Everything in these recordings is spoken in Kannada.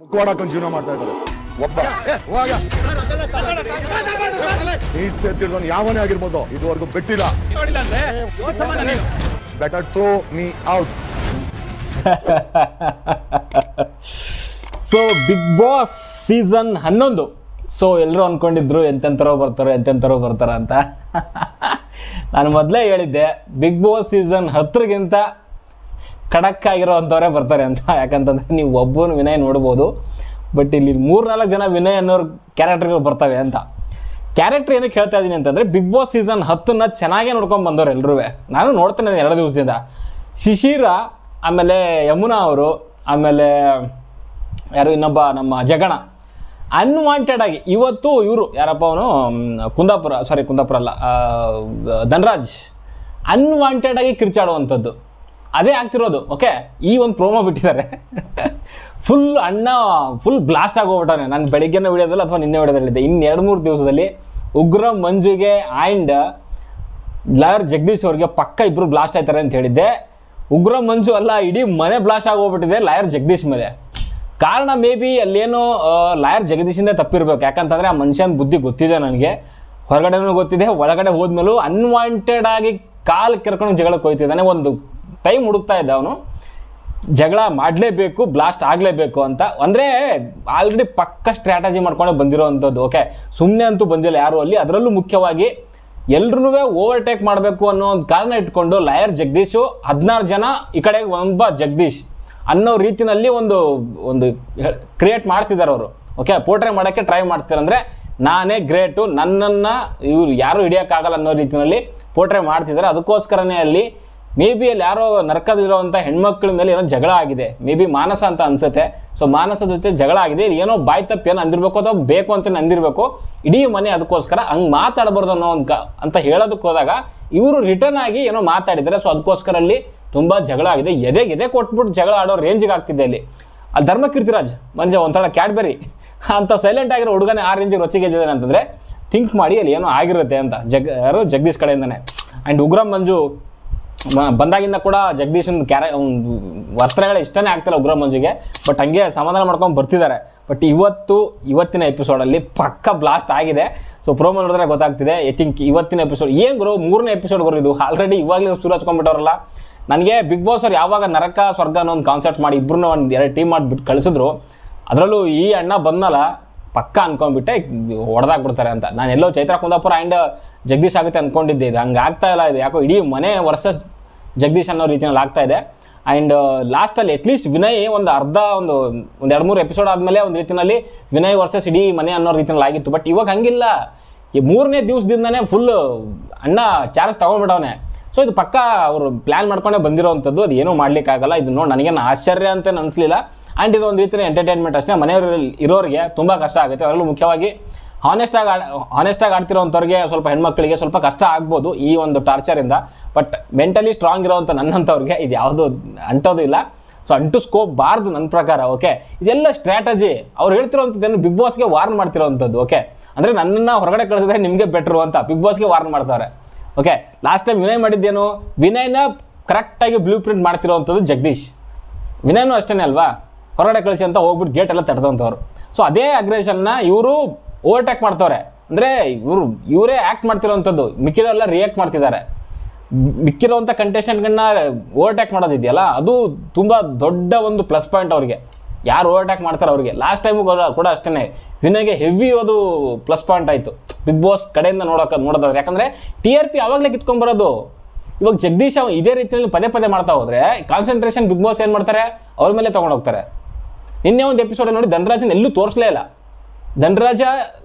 ಮುಖವಾಡಕೊಂಡು ಜೀವನ ಮಾಡ್ತಾ ಇದ್ದಾರೆ. ಒಬ್ಬ. ಎತ್ತಿರೋನು ಯಾವನೇ ಆಗಿರ್ಬೋದು, ಇದುವರೆಗೂ ಬಿಟ್ಟಿಲ್ಲ. Better throw me out so Bigg Boss season ಹನ್ನೊಂದು. ಸೊ ಎಲ್ಲರೂ ಅಂದ್ಕೊಂಡಿದ್ರು ಎಂತೆಂಥರೋ ಬರ್ತಾರೆ ಎಂತೆಂಥರೋ ಬರ್ತಾರೆ ಅಂತ. ನಾನು ಮೊದಲೇ ಹೇಳಿದ್ದೆ ಬಿಗ್ ಬಾಸ್ ಸೀಸನ್ ಹತ್ತರಿಗಿಂತ ಖಡಕ್ ಆಗಿರೋ ಬರ್ತಾರೆ ಅಂತ. ಯಾಕಂತಂದರೆ ನೀವು ಒಬ್ಬನ ವಿನಯ್ ನೋಡ್ಬೋದು ಬಟ್ ಇಲ್ಲಿ ಮೂರ್ನಾಲ್ಕು ಜನ ವಿನಯ್ ಅನ್ನೋರು ಕ್ಯಾರೆಕ್ಟರ್ಗಳು ಬರ್ತವೆ ಅಂತ. ಕ್ಯಾರೆಕ್ಟರ್ ಏನಕ್ಕೆ ಹೇಳ್ತಾ ಇದ್ದೀನಿ ಅಂತಂದರೆ ಬಿಗ್ ಬಾಸ್ ಸೀಸನ್ ಹತ್ತನ್ನ ಚೆನ್ನಾಗೇ ನೋಡ್ಕೊಂಡು ಬಂದವ್ರು ಎಲ್ಲರೂ ನಾನು ನೋಡ್ತೇನೆ ಎರಡು ದಿವಸದಿಂದ. ಶಿಶಿರ, ಆಮೇಲೆ ಯಮುನಾ ಅವರು, ಆಮೇಲೆ ಯಾರು ಇನ್ನೊಬ್ಬ ನಮ್ಮ ಜಗಣ. ಅನ್ವಾಂಟೆಡ್ ಆಗಿ, ಇವತ್ತು ಇವರು, ಯಾರಪ್ಪ ಅವನು ಕುಂದಾಪುರ ಸಾರಿ ಕುಂದಾಪುರ ಅಲ್ಲ ಧನರಾಜ್ ಧನ್ರಾಜ್. ಅನ್ವಾಂಟೆಡ್ ಆಗಿ ಕಿರ್ಚಾಡುವಂಥದ್ದು. ಅದೇ ಆಗ್ತಿರೋದು ಓಕೆ ಈ ಒಂದು ಪ್ರೋಮೋ ಬಿಟ್ಟಿದ್ದಾರೆ. ಫುಲ್ ಅಣ್ಣ ಫುಲ್ ಬ್ಲಾಸ್ಟ್ ಆಗೋಗ್ಬಿಟ್ಟಾನೆ ನಾನು ಬೆಳಿಗ್ಗೆ ವಿಡಿಯೋದಲ್ಲಿ ಅಥವಾ ನಿನ್ನೆ ವಿಡಿಯೋದಲ್ಲಿ ಹೇಳಿದ್ದೆ ಇನ್ನು ಎರಡು ಮೂರು ದಿವಸದಲ್ಲಿ ಉಗ್ರ ಮಂಜುಗೆ ಆ್ಯಂಡ್ ಲಾಯರ್ ಜಗದೀಶ್ ಅವ್ರಿಗೆ ಪಕ್ಕ ಇಬ್ಬರು ಬ್ಲಾಸ್ಟ್ ಆಯ್ತಾರೆ ಅಂತ ಹೇಳಿದ್ದೆ. ಉಗ್ರ ಮಂಜು ಅಲ್ಲ, ಇಡೀ ಮನೆ ಬ್ಲಾಸ್ಟ್ ಆಗೋಗ್ಬಿಟ್ಟಿದೆ ಲಾಯರ್ ಜಗದೀಶ್ ಮೇಲೆ. ಕಾರಣ ಮೇ ಬಿ ಅಲ್ಲೇನೋ ಲಾಯರ್ ಜಗದೀಶಿಂದ ತಪ್ಪಿರ್ಬೇಕು. ಯಾಕಂತಂದರೆ ಆ ಮನುಷ್ಯನ ಬುದ್ಧಿ ಗೊತ್ತಿದೆ ನನಗೆ. ಹೊರಗಡೆನೂ ಗೊತ್ತಿದೆ, ಒಳಗಡೆ ಹೋದ್ಮೇಲೂ ಅನ್ವಾಂಟೆಡ್ ಆಗಿ ಕಾಲು ಕೆರ್ಕೊಂಡು ಜಗಳಕ್ಕೆ ಹೋಯ್ತಿದ್ದಾನೆ. ಒಂದು ಟೈಮ್ ಹುಡುಕ್ತಾ ಇದ್ದ ಅವನು. ಜಗಳ ಮಾಡಲೇಬೇಕು ಬ್ಲಾಸ್ಟ್ ಆಗಲೇಬೇಕು ಅಂತ. ಅಂದರೆ ಆಲ್ರೆಡಿ ಪಕ್ಕ ಸ್ಟ್ರಾಟಜಿ ಬಂದಿರೋ ಅಂಥದ್ದು ಓಕೆ ಸುಮ್ಮನೆ ಅಂತೂ ಬಂದಿಲ್ಲ ಯಾರು ಅಲ್ಲಿ. ಅದರಲ್ಲೂ ಮುಖ್ಯವಾಗಿ ಎಲ್ರೂ ಓವರ್ಟೇಕ್ ಮಾಡಬೇಕು ಅನ್ನೋ ಒಂದು ಕಾರಣ ಇಟ್ಕೊಂಡು ಲಾಯರ್ ಜಗದೀಶು, ಹದಿನಾರು ಜನ ಈ ಕಡೆ ಒಬ್ಬ ಜಗದೀಶ್ ಅನ್ನೋ ರೀತಿಯಲ್ಲಿ ಒಂದು ಒಂದು ಕ್ರಿಯೇಟ್ ಮಾಡ್ತಿದ್ದಾರೆ ಅವರು ಓಕೆ ಪೋರ್ಟ್ರೇ ಮಾಡೋಕ್ಕೆ ಟ್ರೈ ಮಾಡ್ತಿದ್ದಾರೆ ಅಂದರೆ ನಾನೇ ಗ್ರೇಟು ನನ್ನನ್ನು ಇವ್ರು ಯಾರೂ ಹಿಡಿಯೋಕ್ಕಾಗಲ್ಲ ಅನ್ನೋ ರೀತಿಯಲ್ಲಿ ಪೋರ್ಟ್ರೇ ಮಾಡ್ತಿದ್ದಾರೆ ಅದಕ್ಕೋಸ್ಕರನೇ ಅಲ್ಲಿ ಮೇ ಬಿ ಅಲ್ಲಿ ಯಾರೋ ನರ್ಕದಿರೋವಂಥ ಹೆಣ್ಮಕ್ಳ ಮೇಲೆ ಏನೋ ಜಗಳ ಆಗಿದೆ. ಮೇ ಬಿ ಮಾನಸ ಅಂತ ಅನ್ಸುತ್ತೆ. ಸೊ ಮಾನಸ ಜೊತೆ ಜಗಳ ಆಗಿದೆ. ಏನೋ ಬಾಯ್ ತಪ್ಪು ಏನೋ ಅಂದಿರ್ಬೇಕು ಅಥವಾ ಬೇಕು ಅಂತ ಅಂದಿರಬೇಕು. ಇಡೀ ಮನೆ ಅದಕ್ಕೋಸ್ಕರ ಹಂಗೆ ಮಾತಾಡಬಾರ್ದು ಅನ್ನೋ ಅಂತ ಹೇಳೋದಕ್ಕೆ ಹೋದಾಗ ಇವರು ರಿಟರ್ನ್ ಆಗಿ ಏನೋ ಮಾತಾಡಿದ್ದಾರೆ. ಸೊ ಅದಕ್ಕೋಸ್ಕರ ಅಲ್ಲಿ ತುಂಬ ಜಗಳ ಆಗಿದೆ. ಎದೆ ಎದೆ ಕೊಟ್ಬಿಟ್ಟು ಜಗಳ ಆಡೋ ರೇಂಜಿಗೆ ಆಗ್ತಿದೆ ಅಲ್ಲಿ ಆ ಧರ್ಮ ಕೀರ್ತಿರಾಜ್ ಮಂಜೆ ಒಂಥರ ಕ್ಯಾಡ್ಬೆರಿ ಅಂತ ಸೈಲೆಂಟ್ ಆಗಿರೋ ಹುಡುಗನೇ ಆ ರೇಂಜಿಗೆ ರೊಚ್ಚಿಗೆದ್ದಿದ್ದಾನೆ ಅಂತಂದರೆ ಥಿಂಕ್ ಮಾಡಿ ಅಲ್ಲಿ ಏನೋ ಆಗಿರುತ್ತೆ ಅಂತ. ಜಗ್, ಯಾರು ಜಗದೀಶ್ ಕಡೆಯಿಂದನೇ. ಆ್ಯಂಡ್ ಉಗ್ರಂ ಮಂಜು ಬಂದಾಗಿಂದ ಕೂಡ ಜಗದೀಶನ್ ಕ್ಯಾರ ಒಂದು ವಸ್ತ್ರಗಳು ಇಷ್ಟನೇ ಆಗ್ತಿಲ್ಲ ಉಗ್ರ ಮಂಜುಗೆ, ಬಟ್ ಹಂಗೆ ಸಮಾಧಾನ ಮಾಡ್ಕೊಂಡು ಬರ್ತಿದ್ದಾರೆ. ಬಟ್ ಇವತ್ತು, ಇವತ್ತಿನ ಎಪಿಸೋಡಲ್ಲಿ ಪಕ್ಕ ಬ್ಲಾಸ್ಟ್ ಆಗಿದೆ. ಸೊ ಪ್ರೋಮೋ ನೋಡಿದ್ರೆ ಗೊತ್ತಾಗ್ತಿದೆ ಐ ಥಿಂಕ್ ಇವತ್ತಿನ ಎಪಿಸೋಡ್, ಏನು ಗುರು, ಮೂರನೇ ಎಪಿಸೋಡ್ ಗುರು ಇದು? ಆಲ್ರೆಡಿ ಇವಾಗಲೇ ಶುರು ಹಚ್ಕೊಂಡ್ಬಿಟ್ಟವ್ರಲ್ಲ. ನನಗೆ ಬಿಗ್ ಬಾಸ್ ಅವ್ರು ಯಾವಾಗ ನರಕ, ಸ್ವರ್ಗ ಅನ್ನೋ ಒಂದು ಕಾನ್ಸೆಪ್ಟ್ ಮಾಡಿ ಇಬ್ಬರನ್ನ ಒಂದು ಎರಡು ಟೀಮ್ ಮಾಡಿಬಿಟ್ಟು ಕಳಿಸಿದ್ರು. ಅದರಲ್ಲೂ ಈ ಅಣ್ಣ ಬಂದಲ್ಲ ಪಕ್ಕ ಅನ್ಕೊಂಡ್ಬಿಟ್ಟೆ ಹೊಡೆದಾಕ್ಬಿಡ್ತಾರೆ ಅಂತ. ನಾನು ಎಲ್ಲೋ ಚೈತ್ರ ಕುಂದಾಪುರ ಆ್ಯಂಡ್ ಜಗದೀಶ್ ಆಗುತ್ತೆ ಅಂದ್ಕೊಂಡಿದ್ದೆ ಇದು ಹಂಗೆ ಆಗ್ತಾ ಇಲ್ಲ, ಇದು ಯಾಕೋ ಇಡೀ ಮನೆ ವರ್ಸಸ್ ಜಗದೀಶ್ ಅನ್ನೋ ರೀತಿಯಲ್ಲಿ ಆಗ್ತಾ ಇದೆ. ಆ್ಯಂಡ್ ಲಾಸ್ಟಲ್ಲಿ ಅಟ್ಲೀಸ್ಟ್ ವಿನಯ್ ಒಂದು ಅರ್ಧ ಒಂದು ಒಂದು ಎರಡು ಮೂರು ಎಪಿಸೋಡ್ ಆದಮೇಲೆ ಒಂದು ರೀತಿಯಲ್ಲಿ ವಿನಯ್ ವರ್ಸಸ್ ಇಡೀ ಮನೆ ಅನ್ನೋ ರೀತಿಯಲ್ಲಿ ಆಗಿತ್ತು. ಬಟ್ ಇವಾಗ ಹಂಗಿಲ್ಲ. ಈ ಮೂರನೇ ದಿವಸದಿಂದನೇ ಫುಲ್ ಅಣ್ಣ ಚಾರ್ಜ್ ತೊಗೊಂಡ್ಬಿಡವನೆ ಸೊ ಇದು ಪಕ್ಕ ಅವರು ಪ್ಲ್ಯಾನ್ ಮಾಡ್ಕೊಂಡೇ ಬಂದಿರೋವಂಥದ್ದು ಅದು ಏನೂ ಮಾಡಲಿಕ್ಕಾಗಲ್ಲ. ಇದು ನೋಡಿ, ನನಗೇನು ಆಶ್ಚರ್ಯ ಅಂತ ಅನಿಸ್ಲಿಲ್ಲ. ಆ್ಯಂಡ್ ಇದು ಒಂದು ರೀತಿಯ ಎಂಟರ್ಟೈನ್ಮೆಂಟ್ ಅಷ್ಟೇ. ಮನೆಯವರಲ್ಲಿ ಇರೋರಿಗೆ ತುಂಬ ಕಷ್ಟ ಆಗುತ್ತೆ. ಅದರಲ್ಲೂ ಮುಖ್ಯವಾಗಿ ಹಾನೆಸ್ಟಾಗಿ ಆಡ್ ಹಾನೆಸ್ಟಾಗಿ ಆಡ್ತಿರೋವಂಥವ್ರಿಗೆ ಸ್ವಲ್ಪ ಹೆಣ್ಮಕ್ಳಿಗೆ ಸ್ವಲ್ಪ ಕಷ್ಟ ಆಗ್ಬೋದು ಈ ಒಂದು ಟಾರ್ಚರಿಂದ ಬಟ್ ಮೆಂಟಲಿ ಸ್ಟ್ರಾಂಗ್ ಇರೋವಂಥ ನನ್ನಂಥವ್ರಿಗೆ ಇದು ಯಾವುದೂ ಅಂಟೋದು ಇಲ್ಲ. ಸೊ ಅಂಟು ಸ್ಕೋಪ್ ಬಾರ್ದು ನನ್ನ ಪ್ರಕಾರ ಓಕೆ ಇದೆಲ್ಲ ಸ್ಟ್ರಾಟಜಿ ಅವ್ರು ಹೇಳ್ತಿರೋವಂಥದ್ದೇನು ಬಿಗ್ ಬಾಸ್ಗೆ ವಾರ್ನ್ ಮಾಡ್ತಿರೋವಂಥದ್ದು ಓಕೆ ಅಂದರೆ ನನ್ನನ್ನು ಹೊರಗಡೆ ಕಳಿಸಿದ್ರೆ ನಿಮಗೆ ಬೆಟ್ರು ಅಂತ ಬಿಗ್ ಬಾಸ್ಗೆ ವಾರ್ನ್ ಮಾಡ್ತಾರೆ ಓಕೆ ಲಾಸ್ಟ್ ಟೈಮ್ ವಿನಯ್ ಮಾಡಿದ್ದೇನು? ವಿನಯ್ನ ಕರೆಕ್ಟಾಗಿ ಬ್ಲೂ ಪ್ರಿಂಟ್ ಮಾಡ್ತಿರೋವಂಥದ್ದು ಜಗದೀಶ್. ವಿನಯನೂ ಅಷ್ಟೇ ಅಲ್ವಾ? ಹೊರಗಡೆ ಕಳಿಸಿ ಅಂತ ಹೋಗ್ಬಿಟ್ಟು ಗೇಟ್ ಎಲ್ಲ ತಡೆದಂಥವ್ರು ಸೊ ಅದೇ ಅಗ್ರೆಷನ್ನ ಇವರು ಓವರ್ಟೇಕ್ ಮಾಡ್ತವ್ರೆ. ಅಂದರೆ ಇವರು, ಇವರೇ ಆ್ಯಕ್ಟ್ ಮಾಡ್ತಿರೋವಂಥದ್ದು ಮಿಕ್ಕಿದವರೆಲ್ಲ ರಿಯಾಕ್ಟ್ ಮಾಡ್ತಿದ್ದಾರೆ. ಮಿಕ್ಕಿರೋವಂಥ ಕಂಟೆಸ್ಟೆಂಟ್ಗಳನ್ನ ಓವರ್ಟೇಕ್ ಮಾಡೋದಿದೆಯಲ್ಲ, ಅದು ತುಂಬ ದೊಡ್ಡ ಒಂದು ಪ್ಲಸ್ ಪಾಯಿಂಟ್ ಅವ್ರಿಗೆ. ಯಾರು ಓವರ್ಟೇಕ್ ಮಾಡ್ತಾರೆ ಅವ್ರಿಗೆ. ಲಾಸ್ಟ್ ಟೈಮು ಕೂಡ ಅಷ್ಟೇ ವಿನಯ್ಗೆ ಹೆವಿ ಅದು ಪ್ಲಸ್ ಪಾಯಿಂಟ್ ಆಯಿತು. ಬಿಗ್ ಬಾಸ್ ಕಡೆಯಿಂದ ನೋಡೋಕೆ, ನೋಡೋದಾದ್ರೆ. ಯಾಕಂದರೆ ಟಿ ಆರ್ ಪಿ ಆವಾಗಲೇ ಕಿತ್ಕೊಂಬರೋದು ಇವಾಗ ಜಗದೀಶ್ ಅವ ಇದೇ ರೀತಿಯಲ್ಲಿ ಪದೇ ಪದೇ ಮಾಡ್ತಾ ಹೋದರೆ ಕಾನ್ಸಂಟ್ರೇಷನ್ ಬಿಗ್ ಬಾಸ್ ಏನು ಮಾಡ್ತಾರೆ? ಅವ್ರ ಮೇಲೆ ತೊಗೊಂಡು ಹೋಗ್ತಾರೆ. ನಿನ್ನೆ ಒಂದು ಎಪಿಸೋಡ್ ನೋಡಿ ಧನರಾಜನ್ ಎಲ್ಲೂ ತೋರಿಸಲೇ ಇಲ್ಲ. ಧನರಾಜ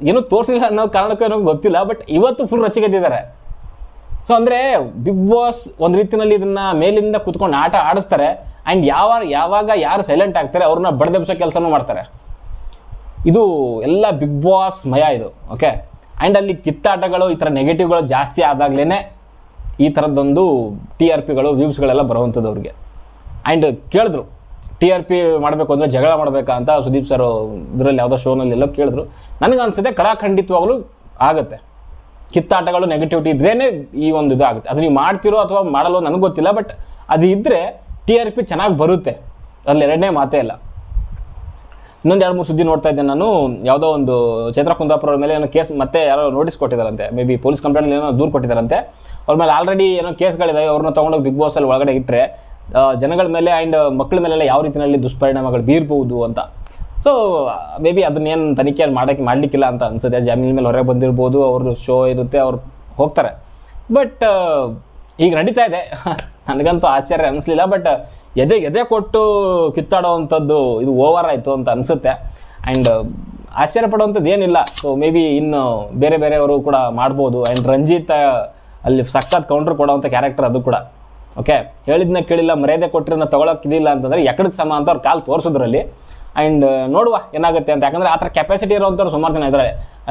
ಏನೂ ತೋರಿಸಿಲ್ಲ ಅನ್ನೋ ಕಾರಣಕ್ಕೆ ಏನೋ ಗೊತ್ತಿಲ್ಲ ಬಟ್ ಇವತ್ತು ಫುಲ್ ರಚಿಗೆದ್ದಿದ್ದಾರೆ ಸೊ ಅಂದರೆ ಬಿಗ್ ಬಾಸ್ ಒಂದು ರೀತಿಯಲ್ಲಿ ಇದನ್ನ ಮೇಲಿಂದ ಕುತ್ಕೊಂಡು ಆಟ ಆಡಿಸ್ತಾರೆ ಆ್ಯಂಡ್ ಯಾವ ಯಾವಾಗ ಯಾರು ಸೈಲೆಂಟ್ ಆಗ್ತಾರೆ ಅವ್ರನ್ನ ಬಡದೆಬ್ಸೋ ಕೆಲಸನೂ ಮಾಡ್ತಾರೆ. ಇದು ಎಲ್ಲ ಬಿಗ್ ಬಾಸ್ ಮಯ ಇದು ಓಕೆ ಆ್ಯಂಡ್ ಅಲ್ಲಿ ಕಿತ್ತಾಟಗಳು, ಈ ಥರ ನೆಗೆಟಿವ್ಗಳು ಜಾಸ್ತಿ ಆದಾಗಲೇ ಈ ಥರದ್ದೊಂದು ಟಿ ಆರ್ ಪಿಗಳು ವ್ಯೂಸ್ಗಳೆಲ್ಲ ಬರುವಂಥದ್ದು ಅವ್ರಿಗೆ. ಆ್ಯಂಡ್ ಕೇಳಿದ್ರು ಟಿ ಆರ್ ಪಿ ಮಾಡಬೇಕು ಅಂದರೆ ಜಗಳ ಮಾಡಬೇಕಾ ಅಂತ ಸುದೀಪ್ ಸರ್ ಇದರಲ್ಲಿ ಯಾವುದೋ ಶೋನಲ್ಲಿ ಎಲ್ಲೋ ಕೇಳಿದ್ರು. ನನಗೆ ಅನಿಸುತ್ತೆ ಕಡಾಖಂಡಿತವಾಗಲೂ ಆಗುತ್ತೆ. ಕಿತ್ತಾಟಗಳು ನೆಗೆಟಿವಿಟಿ ಇದ್ರೇ ಈ ಒಂದು ಇದು ಆಗುತ್ತೆ ಅದು ನೀವು ಮಾಡ್ತಿರೋ ಅಥವಾ ಮಾಡಲ್ಲೋ ನನಗೆ ಗೊತ್ತಿಲ್ಲ ಬಟ್ ಅದು ಇದ್ದರೆ ಟಿ ಆರ್ ಪಿ ಚೆನ್ನಾಗಿ ಬರುತ್ತೆ. ಅದರಲ್ಲಿ ಎರಡನೇ ಮಾತೇ ಇಲ್ಲ. ಇನ್ನೊಂದು ಎರಡು ಮೂರು ಸುದ್ದಿ ನೋಡ್ತಾ ಇದ್ದೆ ನಾನು. ಯಾವುದೋ ಒಂದು ಚೈತ್ರ ಕುಂದಾಪುರ ಅವ್ರ ಮೇಲೆ ಏನೋ ಕೇಸ್ ಮತ್ತೆ ಯಾರೋ ನೋಟಿಸ್ ಕೊಟ್ಟಿದ್ದಾರಂತೆ ಮೇ ಬಿ ಪೊಲೀಸ್ ಕಂಪ್ಲೇಂಟ್ ಏನೋ ದೂರು ಕೊಟ್ಟಿದ್ದಾರಂತೆ ಅವ್ರ ಮೇಲೆ ಆಲ್ರೆಡಿ ಏನೋ ಕೇಸ್ಗಳಿದಾವೆ. ಅವ್ರನ್ನ ತೊಗೊಂಡೋಗಿ ಬಿಗ್ ಬಾಸಲ್ಲಿ ಒಳಗಡೆ ಇಟ್ಟರೆ ಜನಗಳ ಮೇಲೆ ಆ್ಯಂಡ್ ಮಕ್ಕಳ ಮೇಲೆಲ್ಲ ಯಾವ ರೀತಿಯಲ್ಲಿ ದುಷ್ಪರಿಣಾಮಗಳು ಬೀರ್ಬೋದು ಅಂತ. ಸೊ ಮೇ ಬಿ ಅದನ್ನೇನು ತನಿಖೆ ಮಾಡೋಕ್ಕೆ ಮಾಡಲಿಕ್ಕಿಲ್ಲ ಅಂತ ಅನ್ಸುತ್ತೆ. ಜಾಮೀನ್ ಮೇಲೆ ಹೊರಗೆ ಬಂದಿರ್ಬೋದು, ಅವ್ರದ್ದು ಶೋ ಇರುತ್ತೆ, ಅವ್ರು ಹೋಗ್ತಾರೆ. ಬಟ್ ಈಗ ನಡೀತಾ ಇದೆ. ನನಗಂತೂ ಆಶ್ಚರ್ಯ ಅನಿಸ್ಲಿಲ್ಲ ಬಟ್ ಎದೆ ಎದೆ ಕೊಟ್ಟು ಕಿತ್ತಾಡೋವಂಥದ್ದು ಇದು ಓವರ್ ಆಯಿತು ಅಂತ ಅನಿಸುತ್ತೆ. ಆ್ಯಂಡ್ ಆಶ್ಚರ್ಯ ಪಡುವಂಥದ್ದು ಏನಿಲ್ಲ. ಸೊ ಮೇ ಬಿ ಇನ್ನು ಬೇರೆ ಬೇರೆಯವರು ಕೂಡ ಮಾಡ್ಬೋದು. ಆ್ಯಂಡ್ ರಂಜಿತ್, ಅಲ್ಲಿ ಸಖತ್ ಕೌಂಟ್ರ್ ಕೊಡೋವಂಥ ಕ್ಯಾರೆಕ್ಟರ್ ಅದು ಕೂಡ. ಓಕೆ ಹೇಳಿದ್ನ ಕೇಳಿಲ್ಲ, ಮರ್ಯಾದೆ ಕೊಟ್ಟಿರೋದನ್ನ ತೊಗೊಳಕ್ಕಿದಿಲ್ಲ ಅಂತಂದರೆ ಎಕಡಕ್ಕೆ ಸಮ ಅಂತ ಅವ್ರು ಕಾಲು ತೋರಿಸಿದ್ರಲ್ಲಿ. ಆ್ಯಂಡ್ ನೋಡುವ ಏನಾಗುತ್ತೆ ಅಂತ. ಯಾಕಂದರೆ ಆ ಥರ ಕೆಪಾಸಿಟಿ ಇರೋವಂಥವ್ರು ಸುಮಾರು ಜನ ಇದ್ದಾರೆ.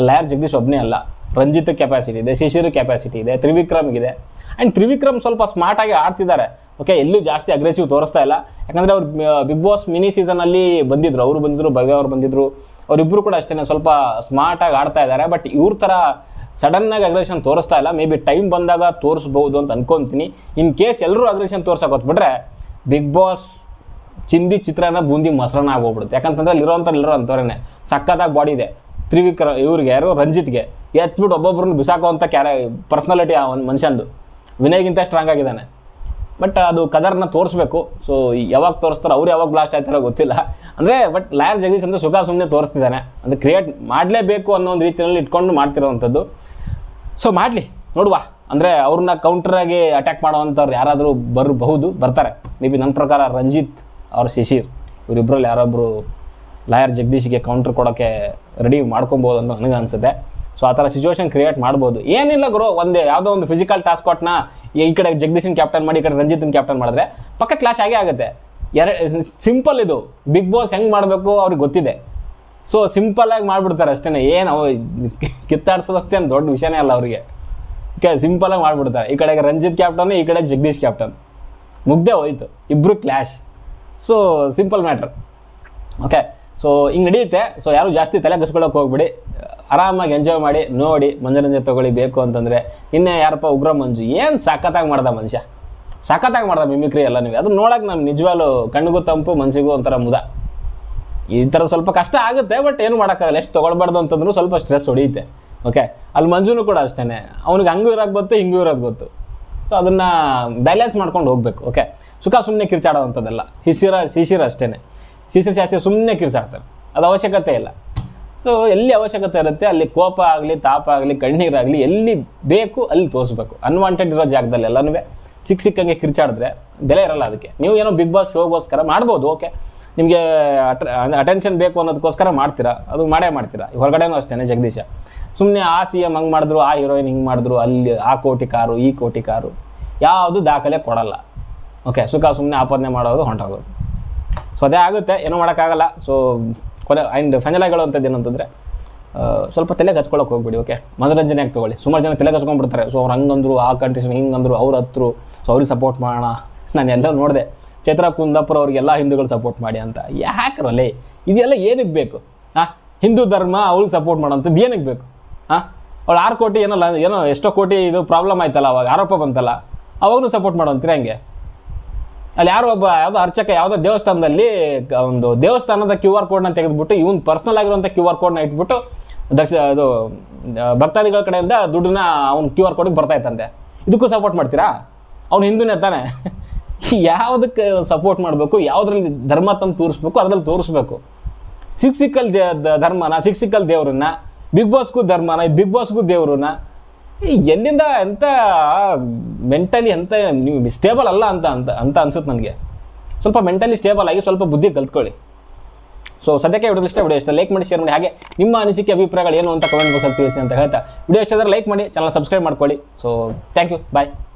ಲಯರ್ ಜಗದೀಶ್ ಒಬ್ಬನೇ ಅಲ್ಲ. ರಂಜಿತ್ ಕೆಪಾಸಿಟಿ ಇದೆ, ಶಿಶಿರ್ ಕೆಪಾಸಿಟಿ ಇದೆ ತ್ರಿವಿಕ್ರಮ್ಗಿದೆ ಆ್ಯಂಡ್ ತ್ರಿವಿಕ್ರಮ್ ಸ್ವಲ್ಪ ಸ್ಮಾರ್ಟಾಗಿ ಆಡ್ತಿದ್ದಾರೆ. ಓಕೆ ಎಲ್ಲೂ ಜಾಸ್ತಿ ಅಗ್ರೆಸಿವ್ ತೋರಿಸ್ತಾ ಇಲ್ಲ. ಯಾಕಂದರೆ ಅವ್ರು ಬಿಗ್ ಬಾಸ್ ಮಿನಿ ಸೀಸನಲ್ಲಿ ಬಂದಿದ್ದರು ಅವರು ಬಂದಿದ್ದರು ಭವ್ಯ ಅವ್ರು ಬಂದಿದ್ದರು ಅವರಿಬ್ಬರು ಕೂಡ ಅಷ್ಟೇ ಸ್ವಲ್ಪ ಸ್ಮಾರ್ಟಾಗಿ ಆಡ್ತಾ ಇದ್ದಾರೆ. ಬಟ್ ಇವ್ರ ಥರ ಸಡನ್ನಾಗಿ ಅಗ್ರೆಷನ್ ತೋರಿಸ್ತಾ ಇಲ್ಲ. ಮೇ ಬಿ ಟೈಮ್ ಬಂದಾಗ ತೋರಿಸ್ಬೋದು ಅಂತ ಅನ್ಕೊತೀನಿ. ಇನ್ ಕೇಸ್ ಎಲ್ಲರೂ ಅಗ್ರೆಷನ್ ತೋರ್ಸೋಕೆ ಹೊತ್ಬಿಟ್ರೆ ಬಿಗ್ ಬಾಸ್ ಚಿಂದಿ ಚಿತ್ರಾನ್ನ ಬೂಂದಿ ಮೊಸರನ್ನ ಆಗೋಗ್ಬಿಡುತ್ತೆ. ಯಾಕಂತಂದ್ರೆ ಅಲ್ಲಿರೋಂಥ ಇಲ್ಲಿರೋ ಅಂಥವ್ರೇನೆ. ಸಕ್ಕತ್ತಾಗಿ ಬಾಡಿ ಇದೆ. ತ್ರಿವಿಕ್ರ, ಇವ್ರಿಗೆ ಯಾರು ರಂಜಿತ್ಗೆ ಎತ್ಬಿಟ್ಟು ಒಬ್ಬೊಬ್ಬರನ್ನ ಬಿಸಾಕುವಂಥ ಕ್ಯಾರ ಪರ್ಸ್ನಾಲಿಟಿ ಆ ಒಂದು ಮನುಷ್ಯಂದು. ವಿನಯ್ಗಿಂತ ಸ್ಟ್ರಾಂಗ್ ಆಗಿದ್ದಾನೆ. ಬಟ್ ಅದು ಕದರ್ನ ತೋರಿಸ್ಬೇಕು. ಸೊ ಯಾವಾಗ ತೋರಿಸ್ತಾರೋ, ಅವ್ರು ಯಾವಾಗ ಬ್ಲಾಸ್ಟ್ ಆಯ್ತಾರೋ ಗೊತ್ತಿಲ್ಲ. ಅಂದರೆ ಬಟ್ ಲಾಯರ್ ಜಗದೀಶ್ ಅಂತ ಸುಖ ಸುಮ್ಮನೆ ತೋರಿಸ್ತಿದ್ದಾನೆ. ಅಂದರೆ ಕ್ರಿಯೇಟ್ ಮಾಡಲೇಬೇಕು ಅನ್ನೋ ಒಂದು ರೀತಿಯಲ್ಲಿ ಇಟ್ಕೊಂಡು ಮಾಡ್ತಿರೋವಂಥದ್ದು. ಸೊ ಮಾಡಲಿ. ನೋಡುವ. ಅಂದರೆ, ಅವ್ರನ್ನ ಕೌಂಟ್ರಾಗಿ ಅಟ್ಯಾಕ್ ಮಾಡೋವಂಥವ್ರು ಯಾರಾದರೂ ಬರಬಹುದು, ಬರ್ತಾರೆ. ಮೇ ಬಿ ನನ್ನ ಪ್ರಕಾರ ರಂಜಿತ್ ಅವ್ರ ಶಿಶಿರ್. ಇವರಿಬ್ಬರಲ್ಲಿ ಯಾರೊಬ್ಬರು ಲಾಯರ್ ಜಗದೀಶ್ಗೆ ಕೌಂಟ್ರ್ ಕೊಡೋಕ್ಕೆ ರೆಡಿ ಮಾಡ್ಕೊಬೋದು ಅಂತ ನನಗೆ ಅನಿಸುತ್ತೆ ಸೊ ಆ ಥರ ಸಿಚುವೇಶನ್ ಕ್ರಿಯೇಟ್ ಮಾಡ್ಬೋದು. ಏನಿಲ್ಲ ಗುರು, ಒಂದೇ ಯಾವುದೋ ಒಂದು ಫಿಸಿಕಲ್ ಟಾಸ್ಕ್ ಕೊಟ್ಟನ ಈ ಕಡೆ ಜಗದೀಶನ್ ಕ್ಯಾಪ್ಟನ್ ಮಾಡಿ, ಈ ಕಡೆ ರಂಜಿತ್ನ ಕ್ಯಾಪ್ಟನ್ ಮಾಡಿದ್ರೆ ಪಕ್ಕ ಕ್ಲಾಶ್ ಆಗೇ ಆಗುತ್ತೆ. ಎರಡು ಸಿಂಪಲ್ ಇದು. ಬಿಗ್ ಬಾಸ್ ಹೆಂಗೆ ಮಾಡಬೇಕು ಅವ್ರಿಗೆ ಗೊತ್ತಿದೆ. ಸೊ ಸಿಂಪಲ್ಲಾಗಿ ಮಾಡಿಬಿಡ್ತಾರೆ ಅಷ್ಟೇ ಏನು ಅವು ಕಿತ್ತಾಡ್ಸೋದಕ್ಕೆ ಏನು ದೊಡ್ಡ ವಿಷಯನೇ ಅಲ್ಲ ಅವರಿಗೆ. ಓಕೆ ಸಿಂಪಲಾಗಿ ಮಾಡಿಬಿಡ್ತಾರೆ. ಈ ಕಡೆಗೆ ರಂಜಿತ್ ಕ್ಯಾಪ್ಟನ್ ಈ ಕಡೆ ಜಗದೀಶ್ ಕ್ಯಾಪ್ಟನ್ ಮುಗ್ದೇ ಹೋಯ್ತು. ಇಬ್ಬರು clash so simple matter okay so ಹಿಂಗೆ ನಡೆಯುತ್ತೆ ಸೊ ಯಾರು ಜಾಸ್ತಿ ತಲೆ ಕಸ್ಕೊಳ್ಳೋಕೆ ಹೋಗ್ಬಿಡಿ. ಆರಾಮಾಗಿ ಎಂಜಾಯ್ ಮಾಡಿ, ನೋಡಿ ಮನೋರಂಜನೆ ತೊಗೊಳ್ಳಿ, ಬೇಕು ಅಂತಂದರೆ, ಇನ್ನೇ ಯಾರಪ್ಪ ಉಗ್ರ ಮಂಜು, ಏನು ಸಖತ್ತಾಗಿ ಮಾಡ್ದ ಮನುಷ್ಯ? ಸಖತ್ತಾಗಿ ಮಾಡ್ದ ಮಿಮಿಕ್ರಿ ಎಲ್ಲ ನೀವು. ಅದನ್ನ ನೋಡೋಕೆ ನಮ್ಮ ನಿಜವಾಗ್ಲೂ ಕಣ್ಣಿಗೂ ತಂಪು ಮನಸ್ಸಿಗೂ ಒಂಥರ ಮುದ. ಈ ಥರ ಸ್ವಲ್ಪ ಕಷ್ಟ ಆಗುತ್ತೆ ಬಟ್ ಏನು ಮಾಡೋಕ್ಕಾಗಲ್ಲ. ಎಷ್ಟು ತೊಗೊಳ್ಬಾರ್ದು ಅಂತಂದ್ರೂ ಸ್ವಲ್ಪ ಸ್ಟ್ರೆಸ್ ಹೊಡೆಯುತ್ತೆ ಓಕೆ ಅಲ್ಲಿ ಮಂಜುನು ಕೂಡ ಅಷ್ಟೇ ಅವ್ನಿಗೆ ಹಂಗೂ ಇರೋದು ಗೊತ್ತು, ಹಿಂಗೂ ಇರೋದು ಗೊತ್ತು. ಸೊ ಅದನ್ನು ಬ್ಯಾಲೆನ್ಸ್ ಮಾಡ್ಕೊಂಡು ಹೋಗ್ಬೇಕು. ಓಕೆ ಸುಖ ಸುಮ್ಮನೆ ಕಿರ್ಚಾಡೋವಂಥದ್ದಲ್ಲ. ಶಿಶಿರ ಶಿಶಿರ ಅಷ್ಟೇ ಶಿಶಿರ ಶಾಸ್ತ್ರಿ ಸುಮ್ಮನೆ ಕಿರ್ಚಾಡ್ತಾರೆ. ಅದು ಅವಶ್ಯಕತೆ ಇಲ್ಲ. ಸೊ ಎಲ್ಲಿ ಅವಶ್ಯಕತೆ ಇರುತ್ತೆ, ಅಲ್ಲಿ ಕೋಪ ಆಗಲಿ, ತಾಪ ಆಗಲಿ, ಕಣ್ಣೀರಾಗಲಿ, ಎಲ್ಲಿ ಬೇಕು ಅಲ್ಲಿ ತೋರಿಸ್ಬೇಕು. ಅನ್ವಾಂಟೆಡ್ ಇರೋ ಜಾಗದಲ್ಲಿ ಎಲ್ಲನೂ ಸಿಕ್ಕ ಸಿಕ್ಕಂಗೆ ಕಿರ್ಚಾಡಿದ್ರೆ ಬೆಲೆ ಇರಲ್ಲ ಅದಕ್ಕೆ. ನೀವು ಏನೋ ಬಿಗ್ ಬಾಸ್ ಶೋಗೋಸ್ಕರ ಮಾಡ್ಬೋದು ಓಕೆ ನಿಮಗೆ ಅಟ್ರ ಅಟೆನ್ಷನ್ ಬೇಕು ಅನ್ನೋದಕ್ಕೋಸ್ಕರ ಮಾಡ್ತೀರಾ? ಅದು ಮಾಡೇ ಮಾಡ್ತೀರಾ? ಹೊರಗಡೆನೂ ಅಷ್ಟೇ ಜಗದೀಶ. ಸುಮ್ಮನೆ ಆ ಸಿ ಎಂ ಹಂಗೆ ಮಾಡಿದ್ರು, ಆ ಹೀರೋಯಿನ್ ಹಿಂಗೆ ಮಾಡಿದ್ರು, ಅಲ್ಲಿ ಆ ಕೋಟಿ ಕಾರು, ಈ ಕೋಟಿ ಕಾರು, ಯಾವುದು ದಾಖಲೆ ಕೊಡಲ್ಲ. ಓಕೆ ಸುಖ ಸುಮ್ಮನೆ ಆಪಾದನೆ ಮಾಡೋದು ಹೊಂಟೋಗೋದು. ಸೊ ಅದೇ ಆಗುತ್ತೆ, ಏನೂ ಮಾಡೋಕ್ಕಾಗಲ್ಲ. ಸೊ ಕೊನೆ ಆ್ಯಂಡ್ ಫೈನಲ್ ಹೇಳುವಂಥದ್ದು ಏನಂತಂದರೆ ಸ್ವಲ್ಪ ತಲೆಗೆ ಹಚ್ಕೊಳಕ್ಕೆ ಹೋಗ್ಬಿಡಿ ಓಕೆ ಮನೋರಂಜನೆಯಾಗಿ ತೊಗೊಳ್ಳಿ. ಸುಮಾರು ಜನ ತಲೆಗೆ ಹಚ್ಕೊಂಡ್ಬಿಡ್ತಾರೆ ಸೊ ಅವ್ರು ಹಂಗಂದ್ರು, ಆ ಕಂಡೀಷನ್ ಹಿಂಗಂದ್ರು, ಅವ್ರ ಹತ್ರ ಸೊ ಅವ್ರಿಗೆ ಸಪೋರ್ಟ್ ಮಾಡೋಣ. ನಾನು ಎಲ್ಲ ನೋಡಿದೆ. ಚೈತ್ರ, ಕುಂದಾಪುರ ಅವ್ರಿಗೆಲ್ಲ ಹಿಂದೂಗಳು ಸಪೋರ್ಟ್ ಮಾಡಿ ಅಂತ. ಯಾಕ್ರಲ್ಲೇ ಇದೆಲ್ಲ ಏನಕ್ಕೆ ಬೇಕು? ಹಾಂ ಹಿಂದೂ ಧರ್ಮ, ಅವ್ಳಿಗೆ ಸಪೋರ್ಟ್ ಮಾಡೋಂಥದ್ದು ಏನಕ್ಕೆ ಬೇಕು? ಹಾಂ ಅವಳು ಆರು ಕೋಟಿ ಏನಲ್ಲ, ಏನೋ ಎಷ್ಟೋ ಕೋಟಿ ಇದು ಪ್ರಾಬ್ಲಮ್ ಆಯ್ತಲ್ಲ ಅವಾಗ, ಆರೋಪ ಬಂತಲ್ಲ. ಅವಾಗೂ ಸಪೋರ್ಟ್ ಮಾಡೋಂತೀರ ಹಂಗೆ. ಅಲ್ಲಿ ಯಾರೋ ಒಬ್ಬ ಯಾವುದೋ ಅರ್ಚಕ ಯಾವುದೋ ದೇವಸ್ಥಾನದಲ್ಲಿ ಒಂದು ದೇವಸ್ಥಾನದ ಕ್ಯೂ ಆರ್ ಕೋಡ್ನ ತೆಗೆದುಬಿಟ್ಟು, ಇವ್ನು ಪರ್ಸ್ನಲ್ ಆಗಿರುವಂಥ ಕ್ಯೂ ಆರ್ ಕೋಡ್ನ ಇಟ್ಬಿಟ್ಟು, ದಕ್ಷ ಅದು ಭಕ್ತಾದಿಗಳ ಕಡೆಯಿಂದ ದುಡ್ಡನ್ನ ಅವ್ನು ಕ್ಯೂ ಆರ್ ಕೋಡಿಗೆ ಬರ್ತಾ ಇತ್ತಂತೆ ಇದಕ್ಕೂ ಸಪೋರ್ಟ್ ಮಾಡ್ತೀರಾ? ಅವ್ನು ಹಿಂದೂನೇ ತಾನೆ. ಯಾವುದಕ್ಕೆ ಸಪೋರ್ಟ್ ಮಾಡಬೇಕು? ಯಾವುದ್ರಲ್ಲಿ ಧರ್ಮ ತಂದು ತೋರಿಸ್ಬೇಕು? ಅದರಲ್ಲಿ ತೋರಿಸ್ಬೇಕು. ಸಿಕ್ ಸಿಕ್ಕಲ್ ದೇ ಧರ್ಮನ ಸಿಕ್ ದೇವ್ರನ್ನ, ಬಿಗ್ ಬಾಸ್ಗೂ ಧರ್ಮನ ಬಿಗ್ ಬಾಸ್ಗೂ ದೇವ್ರನ್ನ ಎಲ್ಲಿಂದ ಎಂಥ ಮೆಂಟಲಿ ಎಂತ, ನೀವು ಸ್ಟೇಬಲ್ ಅಲ್ಲ ಅಂತ ಅಂತ ಅಂತ ಅನ್ಸುತ್ತೆ ನನಗೆ. ಸ್ವಲ್ಪ ಮೆಂಟಲಿ ಸ್ಟೇಬಲ್ ಆಗಿ ಸ್ವಲ್ಪ ಬುದ್ಧಿ ಕಲ್ತ್ಕೊಳ್ಳಿ. ಸೊ ಸದ್ಯಕ್ಕೆ ವಿಡಿಯೋ ಇಷ್ಟ ವಿಡಿಯೋ ಇಷ್ಟ ಲೈಕ್ ಮಾಡಿ ಶೇರ್ ಮಾಡಿ. ಹಾಗೆ ನಿಮ್ಮ ಅನಿಸಿಕೆ, ಅಭಿಪ್ರಾಯಗಳು ಏನು ಅಂತ ಕಮೆಂಟ್ ಬಾಕ್ಸಲ್ಲಿ ತಿಳಿಸಿ ಅಂತ ಹೇಳ್ತಾ. ವಿಡಿಯೋ ಇಷ್ಟ ಲೈಕ್ ಮಾಡಿ ಚಾನಲ್ ಸಬ್ಸ್ಕ್ರೈಬ್ ಮಾಡ್ಕೊಳ್ಳಿ. So thank you bye